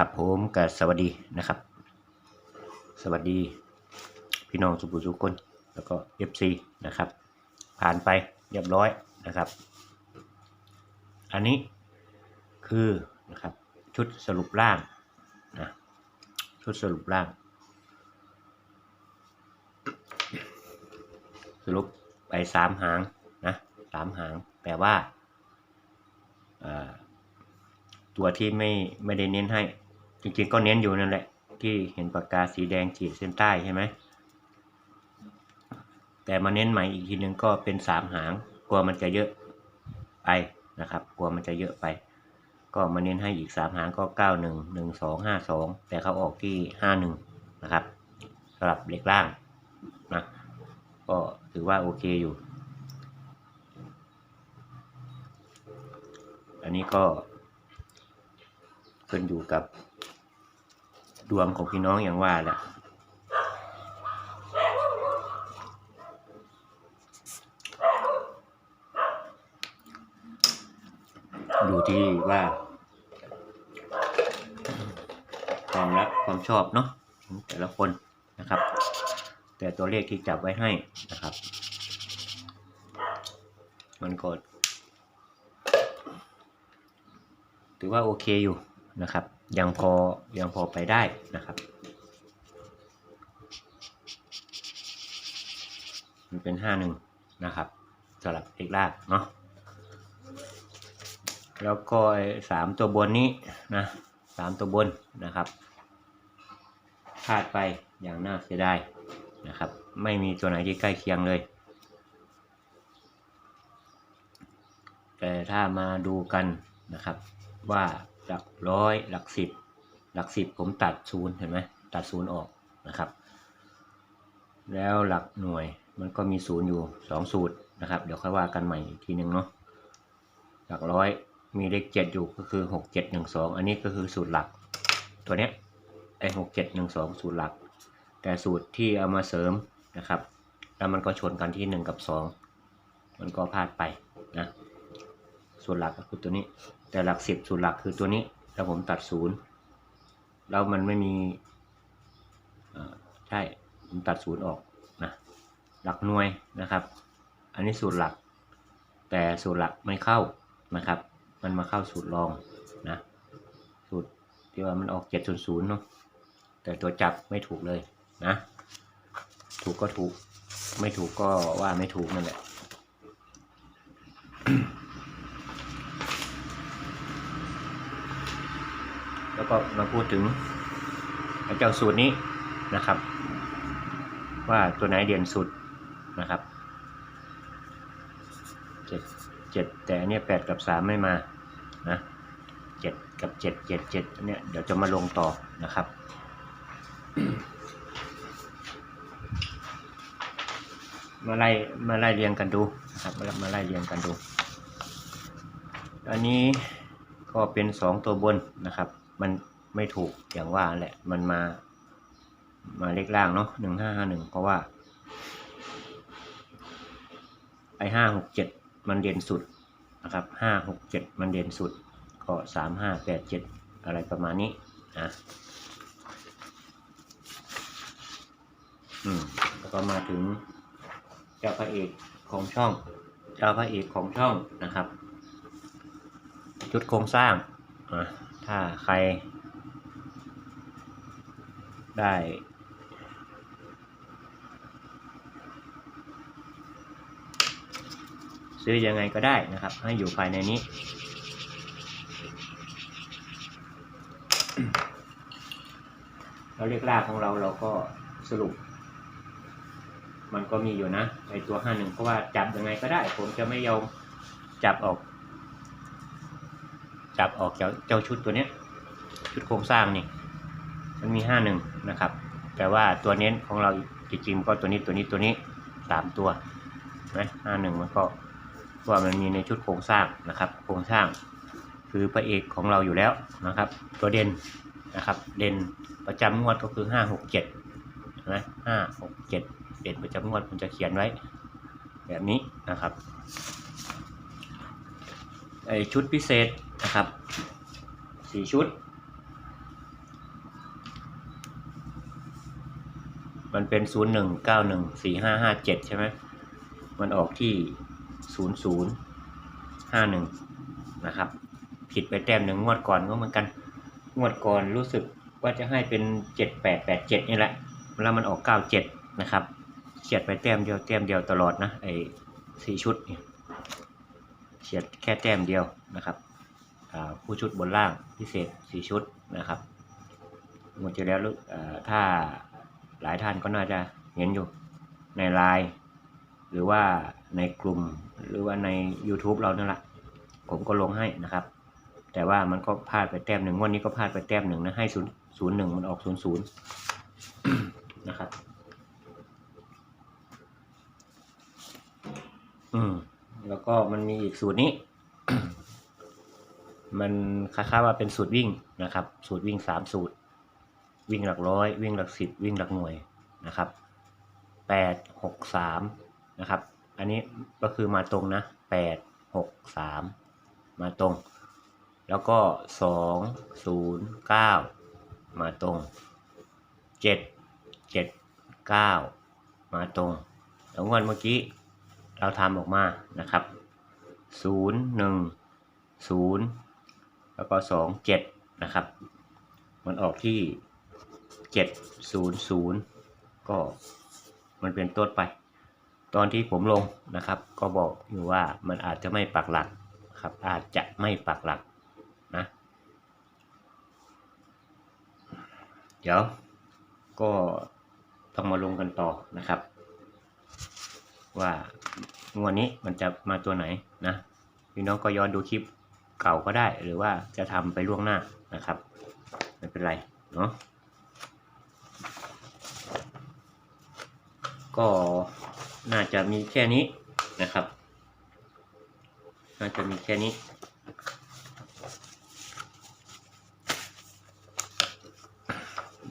ครับผมกับสวัสดีนะครับ สวัสดี พี่น้องสุขุสุขคนแล้วก็ FC นะครับ ผ่านไปเรียบร้อยนะครับ อันนี้คือนะครับชุดสรุปร่างนะชุดสรุปร่าง สรุปไปสามหางนะสามหางแต่ว่าตัวที่ไม่ไม่ได้เน้นให้ จริงๆก็เน้นอยู่นั่นแหละ ที่เห็นปากกาสีแดงขีดเส้นใต้ใช่ไหมแต่มาเน้นใหม่อีกทีนึงก็เป็นสามหางกลัวมันจะเยอะไปนะครับ กลัวมันจะเยอะไป ก็มาเน้นให้อีกสามหางก็เก้าหนึ่งหนึ่งสองห้าสองแต่เขาออกที่ห้าหนึ่งนะครับสำหรับเล็กล่างนะก็ถือว่าโอเคอยู่ อันนี้ก็ขึ้นอยู่กับ ดวงของพี่น้องอย่างว่าแหละอยู่ที่ว่า ความรักความชอบเนาะแต่ละคนนะครับ แต่ตัวเลขที่จับไว้ให้นะครับ มันก็ถือว่าโอเคอยู่นะครับ ยังพอยังพอไปได้นะครับ มันเป็นห้าหนึ่งนะครับสำหรับเอกลากเนาะแล้วก็สามตัวบนนี้นะสามตัวบนนะครับพลาดไปอย่างน่าเสียดายนะครับ ไม่มีตัวไหนที่ใกล้เคียงเลย แต่ถ้ามาดูกันนะครับว่า หลักร้อยหลักสิบหลักสิบผมตัดศูนย์เห็นไหมตัดศูนย์ออกนะครับ แล้วหลักหน่วยมันก็มีศูนย์อยู่สองสูตรนะครับ เดี๋ยวค่อยว่ากันใหม่อีกทีหนึ่งเนาะหลักร้อยมีเลขเจ็ดอยู่ก็คือหกเจ็ดหนึ่งสองอันนี้ก็คือสูตรหลัก ตัวเนี้ยไอหกเจ็ดหนึ่งสองสูตรหลัก แต่สูตรที่เอามาเสริมนะครับ แล้วมันก็ชนกันที่หนึ่งกับสองมันก็พลาดไปนะส่วนหลักก็คือตัวนี้ แต่หลักสิบสูตรหลักคือตัวนี้ แล้วผมตัดศูนย์แล้วมันไม่มีใช่ผมตัดศูนย์ออกนะหลักหน่วยนะครับ อันนี้สูตรหลัก แต่สูตรหลักไม่เข้านะครับ มันมาเข้าสูตรรองนะสูตรที่ว่ามันออกเจ็ดศูนย์ศูนย์เนาะแต่ตัวจับไม่ถูกเลยนะ ถูกก็ถูก ไม่ถูกก็ว่าไม่ถูกนั่นแหละ แล้วก็มาพูดถึงเจ้าสูตรนี้นะครับ ว่าตัวไหนเด่นสุดนะครับเจ็ดเจ็ดแต่อันนี้แปดกับสามไม่มานะเจ็ดกับเจ็ดเจ็ดเจ็ดอันเนี้ยเดี๋ยวจะมาลงต่อนะครับมาไล่มาไล่เรียงกันดูนะครับมามาไล่เรียงกันดู อันนี้ก็เป็นสองตัวบนนะครับ มันไม่ถูกอย่างว่าแหละ มันมา มาเลขล่างเนาะหนึ่งห้าห้าหนึ่งเพราะว่า ไอห้าหกเจ็ดมันเด่นสุดนะครับห้าหกเจ็ดมันเด่นสุด ก็สามห้าแปดเจ็ดอะไรประมาณนี้นะอืมแล้วก็มาถึงเจ้าพระเอกของช่อง เจ้าพระเอกของช่องนะครับ ชุดโครงสร้างอะ ถ้าใคร ได้ ซื้อยังไงก็ได้นะครับ ให้อยู่ภายในนี้ เราเรียกลากของเราเราก็สรุป มันก็มีอยู่นะในตัวห้าหนึ่งเพราะว่าจับยังไงก็ได้ ผมจะไม่ยอมจับออก จับออกจากเจ้าชุดตัวนี้ชุดโครงสร้างนี่มันมีห้าหนึ่งนะครับ แต่ว่าตัวเน้นของเราจริงๆก็ตัวนี้ตัวนี้ตัวนี้สามตัวนะห้าหนึ่งมันก็ว่ามันมีในชุดโครงสร้างนะครับ โครงสร้างคือพระเอกของเราอยู่แล้วนะครับ ตัวเด่นนะครับ เด่นประจำงวดก็คือห้าหกเจ็ดนะห้าหกเจ็ดเด่นประจำงวดผมจะเขียนไว้ แบบนี้นะครับ ไอชุดพิเศษนะครับสี่ชุด มันเป็นศูนย์หนึ่งเก้าหนึ่งสี่ห้าห้าเจ็ดใช่ไหมมันออกที่ศูนย์ศูนย์ห้าหนึ่งนะครับ ผิดไปแต้มหนึ่งงวดก่อนก็เหมือนกัน งวดก่อนรู้สึกว่าจะให้เป็นเจ็ดแปดแปดเจ็ดนี่แหละ แล้วมันออกเก้าเจ็ดนะครับเฉียดไปแต้มเดียวแต้มเดียวตลอดนะไอ้สี่ชุดเนี่ย เฉียดแค่แต้มเดียวนะครับผู้ชุดบนล่างพิเศษสี่ชุดนะครับงวดที่แล้วถ้าหลายท่านก็น่าจะเห็นอยู่ในไลน์หรือว่าในกลุ่มหรือว่าใน YouTube เรานั่นแหละผมก็ลงให้นะครับ แต่ว่ามันก็พลาดไปแต้มหนึ่งงวันนี้ก็พลาดไปแต้มหนึ่งนะให้ศูนย์ศูนย์หนึ่งมันออกศูนย์ศูนย์นะครับ อืม แล้วก็มันมีอีกสูตรนี้ มันคล้ายๆว่าเป็นสูตรวิ่งนะครับ สูตรวิ่งสามสูตร วิ่งหลักร้อย วิ่งหลักสิบวิ่งหลักหน่วยนะครับแปดหกสามนะครับ อันนี้ก็คือมาตรงนะแปดหกสามมาตรง แล้วก็สองศูนย์เก้ามาตรงเจ็ดเจ็ดเก้ามาตรงแล้วงวดเมื่อกี้ เราทำออกมานะครับศูนย์หนึ่งศูนย์แล้วก็สองเจ็ดนะครับ มันออกที่เจ็ดศูนย์ศูนย์ก็มันเป็นต้นไป ตอนที่ผมลงนะครับ ก็บอกอยู่ว่ามันอาจจะไม่ปักหลักครับ อาจจะไม่ปักหลักนะ เดี๋ยวก็ต้องมาลงกันต่อนะครับ ว่า งวดนี้มันจะมาตัวไหนนะพี่น้องก็ย้อนดูคลิปเก่าก็ได้ หรือว่าจะทำไปล่วงหน้านะครับไม่เป็นไรเนาะก็น่าจะมีแค่นี้นะครับ น่าจะมีแค่นี้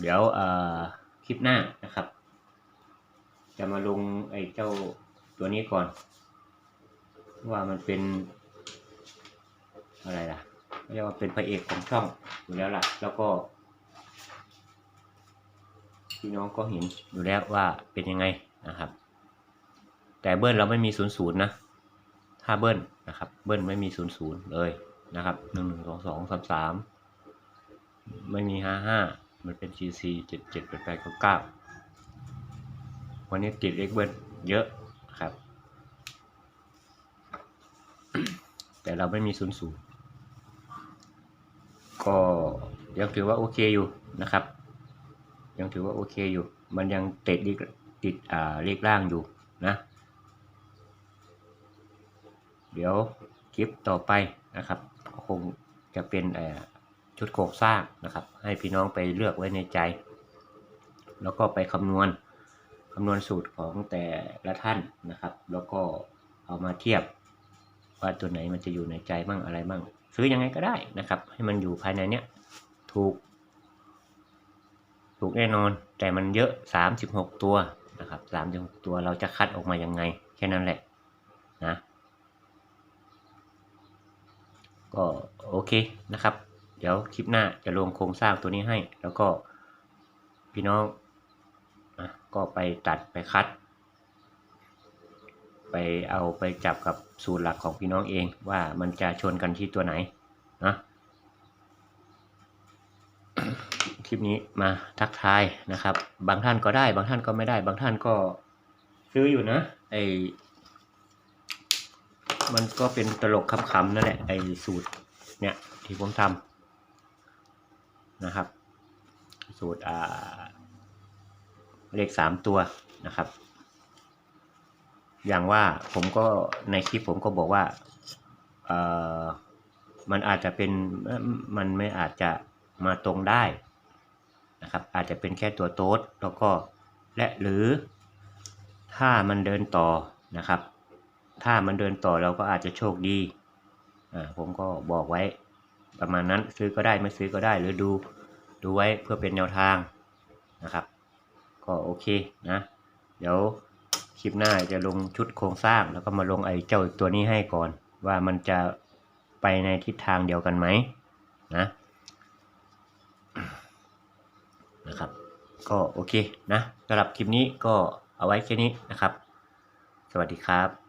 เดี๋ยวเอ่อคลิปหน้านะครับ จะมาลงไอ้เจ้า ตัวนี้ก่อน ว่ามันเป็น อะไรล่ะเรียกว่าเป็นพระเอกของช่องอยู่แล้วล่ะ แล้วก็พี่น้องก็เห็นอยู่แล้วว่าเป็นยังไงนะครับ แต่เบิ้ลเราไม่มีศูนย์ศูนย์นะถ้าเบิ้ลนะครับ เบิ้ลไม่มีศูนย์ศูนย์เลยนะครับหนึ่งหนึ่งสองสองสามสามไม่มีห้าห้ามันเป็น GC เจ็ดเจ็ดแปดแปดเก้าเก้าวันนี้ติดเล็กเบิ้ลเยอะครับ แต่เราไม่มีศูนย์ศูนย์ก็ยังถือว่าโอเคอยู่นะครับ ยังถือว่าโอเคอยู่ มันยังเตะดิติดอ่าเลขล่างอยู่นะ เดี๋ยวคลิปต่อไปนะครับ คงจะเป็นชุดโครงสร้างนะครับ ให้พี่น้องไปเลือกไว้ในใจ แล้วก็ไปคำนวณคำนวณสูตรของแต่ละท่านนะครับ แล้วก็เอามาเทียบ ว่าตัวไหนมันจะอยู่ในใจมั่งอะไรมั่งซื้อยังไงก็ได้นะครับ ให้มันอยู่ภายในเนี้ยถูก ถูกแน่นอน แต่มันเยอะ 36 ตัวนะครับ36ตัวเราจะคัดออกมายังไง แค่นั้นแหละนะก็โอเคนะครับ เดี๋ยวคลิปหน้าจะลงโครงสร้างตัวนี้ให้ แล้วก็พี่น้องนะก็ไปตัดไปคัด ไปเอาไปจับกับสูตรหลักของพี่น้องเองว่ามันจะชนกันที่ตัวไหนนะคลิปนี้มาทักทายนะครับ บางท่านก็ได้ บางท่านก็ไม่ได้ บางท่านก็ซื้ออยู่นะไอมันก็เป็นตลกคำๆนั่นแหละไอสูตรเนี่ยที่ผมทำนะครับ สูตรอ่าเลขสามตัวนะครับ อย่างว่าผมก็ในคลิปผมก็บอกว่าเออมันอาจจะเป็นมันไม่อาจจะมาตรงได้นะครับอาจจะเป็นแค่ตัวโต๊ดแล้วก็และหรือถ้ามันเดินต่อนะครับ ถ้ามันเดินต่อเราก็อาจจะโชคดีอ่าผมก็บอกไว้ประมาณนั้นซื้อก็ได้ไม่ซื้อก็ได้หรือดูดูไว้เพื่อเป็นแนวทางนะครับ ก็โอเคนะ เดี๋ยว คลิปหน้าจะลงชุดโครงสร้างแล้วก็มาลงไอ้เจ้าตัวนี้ให้ก่อน ว่ามันจะไปในทิศทางเดียวกันไหมนะนะครับ ก็โอเคนะสำหรับคลิปนี้ก็เอาไว้แค่นี้นะครับ สวัสดีครับ